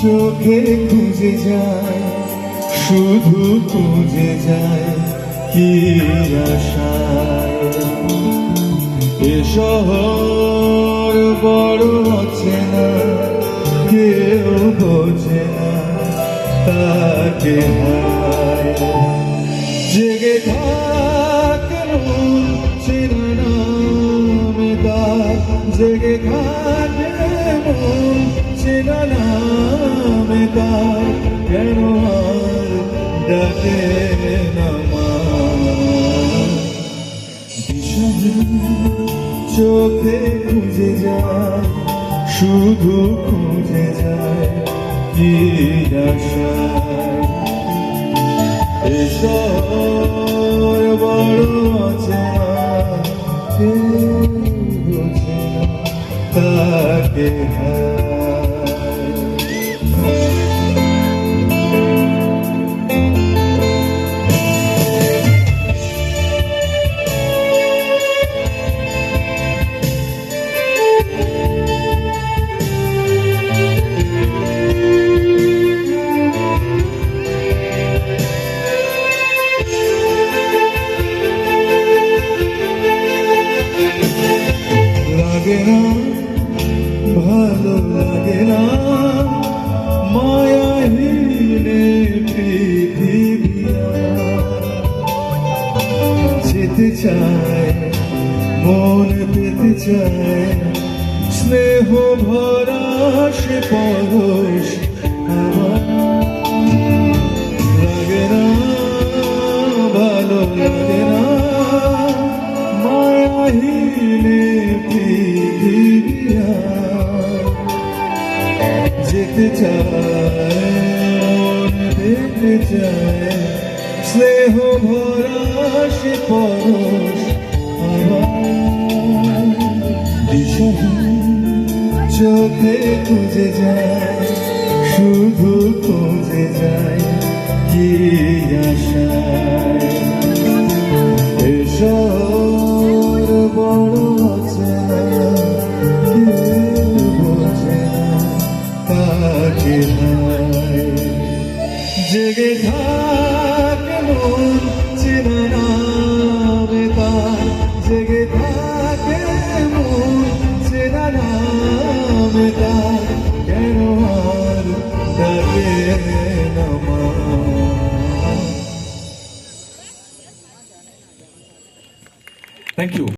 চোখে খুঁজে যায়, শুধু খুঁজে যায় কি আশায়। এ শহর বড় অচেনা কেউ বোঝে না তাকে জেগে থাকে মন চিরনামে তার, জেগে থাকে মন চিরনামে তার কেন ডাকে চোখে খুঁজে যায়, শুধু খুঁজে যায় কি আশায়। এসর বড় অচেনা তাকে হায়। লাগে না ভালো লাগে না। মায়াহীনে পৃথিবী যেতে চায়, মন পেতে চায়, স্নেহ ভরা সে পরশ লাগে না, ভালো লাগে না। মায়াহীনে যেতে চায়, দেখতে চায়। স্নেহ ভরা সে পরশ আমার চোখে খুঁজে যায়, শুধু খুঁজে যায় কি আশায় জেগে থাকে চেনা নামে তার জেগে চেনা নামে তার কেন আর ডাকে থ্যাংক ইউ